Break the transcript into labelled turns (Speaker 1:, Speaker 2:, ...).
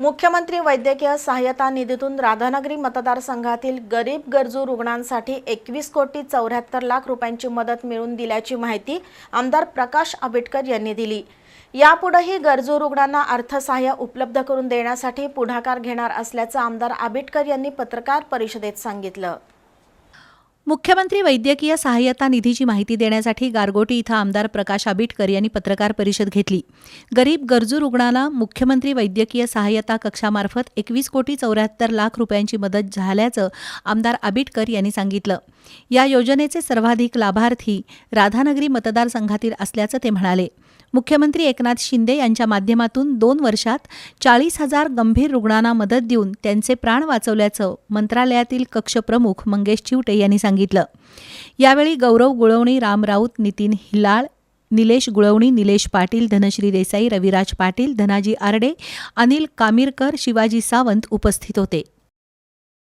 Speaker 1: मुख्यमंत्री वैद्यकीय सहाय्यता निधीतून राधानगरी मतदारसंघातील गरीब गरजू रुग्णांसाठी एकवीस कोटी चौऱ्याहत्तर लाख रुपयांची मदत मिळवून दिल्याची माहिती आमदार प्रकाश आंबेडकर यांनी दिली. यापुढेही गरजू रुग्णांना अर्थसहाय्य उपलब्ध करून देण्यासाठी पुढाकार घेणार असल्याचं आमदार आंबेडकर यांनी पत्रकार परिषदेत सांगितलं.
Speaker 2: मुख्यमंत्री वैद्यकीय सहाय्यता निधीची माहिती देण्यासाठी गारगोटी इथं आमदार प्रकाश आबिटकर यांनी पत्रकार परिषद घेतली. गरीब गरजू रुग्णाला मुख्यमंत्री वैद्यकीय सहाय्यता कक्षामार्फत एकवीस कोटी चौऱ्याहत्तर लाख रुपयांची मदत झाल्याचं आमदार आबिटकर यांनी सांगितलं. या योजनेचे सर्वाधिक लाभार्थी राधानगरी मतदारसंघातील असल्याचं ते म्हणाले. मुख्यमंत्री एकनाथ शिंदे यांच्या माध्यमातून दोन वर्षात चाळीस हजार गंभीर रुग्णांना मदत देऊन त्यांचे प्राण वाचवल्याचं मंत्रालयातील कक्षप्रमुख मंगेश चिवटे यांनी सांगितलं. यावेळी गौरव गुळवणी राम राऊत नितीन हिलाळ निलेश गुळवणी निलेश पाटील धनश्री देसाई रविराज पाटील धनाजी आरडे अनिल कामीरकर शिवाजी सावंत उपस्थित होते.